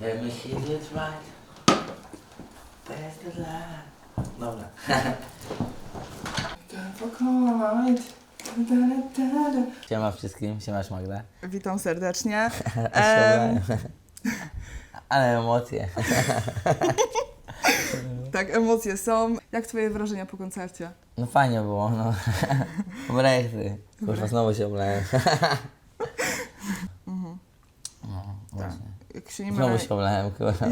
Let me see it's right. Best of luck. Dobra. Siema wszystkim, siemasz Magda. Witam serdecznie. Em. Ale emocje. Tak, emocje są. Jak twoje wrażenia po koncercie? No fajnie było, no. Brechty. Kurwa, znowu się oblałem. No, właśnie. Jak się nie Znowu mylę, się oblałem, kurwa.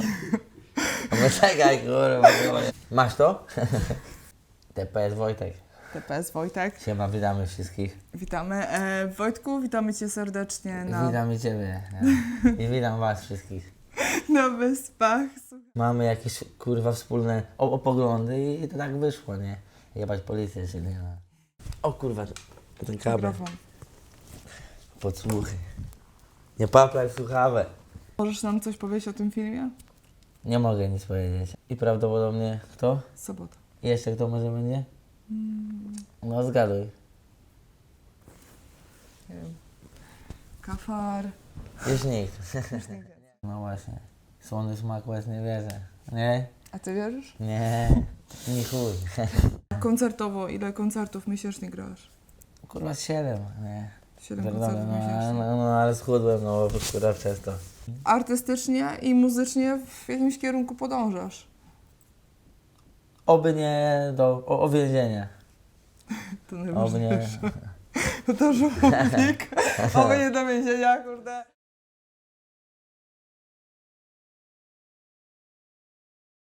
No bo czekaj, kurwa. Masz to? TPS Wojtek. TPS Wojtek. Siema, witamy wszystkich. Witamy. E, Wojtku, witamy Cię serdecznie na, Witam i Ciebie. ja. I witam Was wszystkich. na Wyspach. Mamy jakieś, kurwa, wspólne o, poglądy i to tak wyszło, nie? Jebać policję, czyli no. O kurwa, ten kabel. Mikrofon. Podsłuchy. Nie paplaj w słuchawę. Możesz nam coś powiedzieć o tym filmie? Nie mogę nic powiedzieć. I prawdopodobnie kto? Sobota. I jeszcze kto może będzie? No zgaduj. Nie wiem. Kafar. Już nikt. No właśnie. Słony smak was nie wierzę. Nie? A Ty wierzysz? Nie. Ni chuj. Koncertowo, ile koncertów miesięcznie grasz? Kurwa siedem. Nie. Siedem Pierdolę, koncertów no, miesięcznie. no, no ale schudłem, no bo kurwa przez to. Artystycznie i muzycznie w jakimś kierunku podążasz. Oby nie do o, o więzienia. To Oby nie. najważniejsze. To żołnierz. Oby nie do więzienia, kurde.